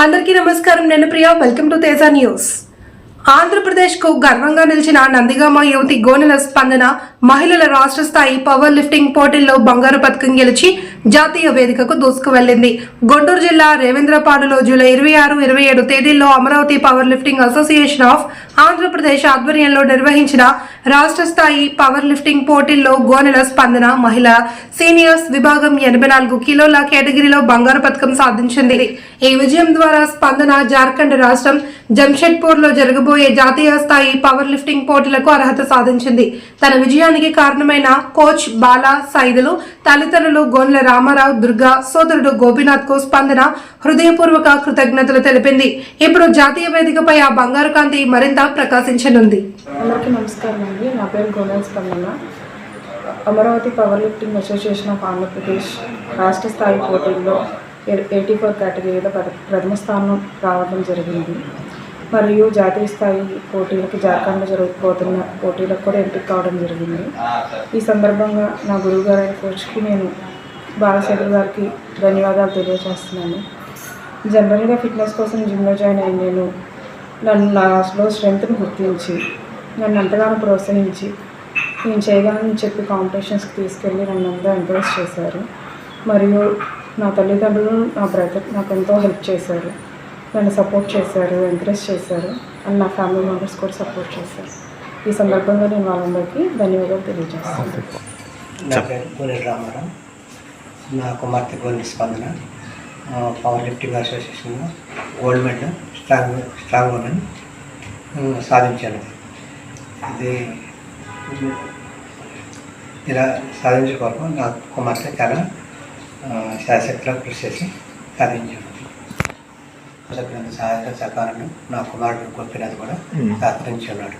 అందరికీ నమస్కారం. నేను Priya. Welcome to Teja news. ఆంధ్రప్రదేశ్కు గర్వంగా నిలిచిన నందిగామ యువతి గోనెల స్పందన మహిళల రాష్ట్ర స్థాయి పవర్ లిఫ్టింగ్ పోటీల్లో బంగారు పథకం గెలిచి జాతీయ వేదికకు దూసుకువెళ్ళింది గుంటూరు జిల్లా రేవేంద్రపాడులో జూలై ఇరవై ఆరు ఇరవై ఏడు తేదీల్లో Amaravati power lifting association of Andhra Pradesh ఆధ్వర్యంలో నిర్వహించిన రాష్ట్ర స్థాయి పవర్ లిఫ్టింగ్ పోటీల్లో గోనెల స్పందన మహిళ సీనియర్స్ విభాగం ఎనభై నాలుగు కిలోల కేటగిరీలో బంగారు పథకం సాధించింది. ఈ విజయం ద్వారా స్పందన జార్ఖండ్ రాష్ట్రం జంషెడ్పూర్లో జరగబోయే జాతీయ స్థాయి పవర్ లిఫ్టింగ్ పోటీలకు అర్హత సాధించింది. తన విజయానికి కారణమైన కోచ్ బాలా సైదులు తల్లిదండ్రులు గోన్ల రామారావు దుర్గా సోదరుడు గోపీనాథ్కు స్పందన హృదయపూర్వక కృతజ్ఞతలు తెలిపింది. ఇప్పుడు జాతీయ వేదికపై ఆ బంగారు కాంతి మరింత ప్రకాశించనుంది. నమస్కారం అండి నా పేరు Gonal Spandana. Amaravati power lifting association of Andhra Pradesh రాష్ట్ర స్థాయి పోటీల్లో ఎయిటీ ఫోర్ కేటగిరీలో ప్రథ- ప్రథమ స్థానం రావడం జరిగింది. మరియు జాతీయ స్థాయి పోటీలకు జార్ఖండ్లో జరగబోతున్న పోటీలకు కూడా ఎంపిక కావడం జరిగింది. ఈ సందర్భంగా నా గురువు గారైన కోచ్కి నేను బాలశేఖర్ గారికి ధన్యవాదాలు తెలియజేస్తున్నాను. జనరల్గా ఫిట్నెస్ కోసం జిమ్లో జాయిన్ అయిన నేను నన్ను నాలో స్ట్రెంగ్త్ని గుర్తించి నన్ను ఎంతగానో ప్రోత్సహించి నేను చేయగలను చెప్పి కాంపిటీషన్స్కి తీసుకెళ్ళి నన్ను అంతా ఎంకరేజ్ చేశారు. మరియు నా తల్లిదండ్రులు నా బ్రదర్ నాకు ఎంతో హెల్ప్ చేశారు. నన్ను సపోర్ట్ చేశారు ఎంకరేజ్ చేశారు. అండ్ నా ఫ్యామిలీ మెంబర్స్ కూడా సపోర్ట్ చేశారు. ఈ సందర్భంగా నేను వాళ్ళందరికీ ధన్యవాదాలు తెలియజేస్తాను నా కుమార్తె గోనెల స్పందన. పవర్ లిఫ్టింగ్ అసోసియేషన్లో gold medal strong strong women సాధించాను. ఇది ఇలా సాధించే కొరకు నా కుమార్తె చాలా ఆ, శాశక్తిలో కృషి చేసి సాధించాను చెప్పినంత సహాయక సహకారాన్ని నా కుమారుడు గోపినాథ్ కూడా సహకరించి ఉన్నాడు.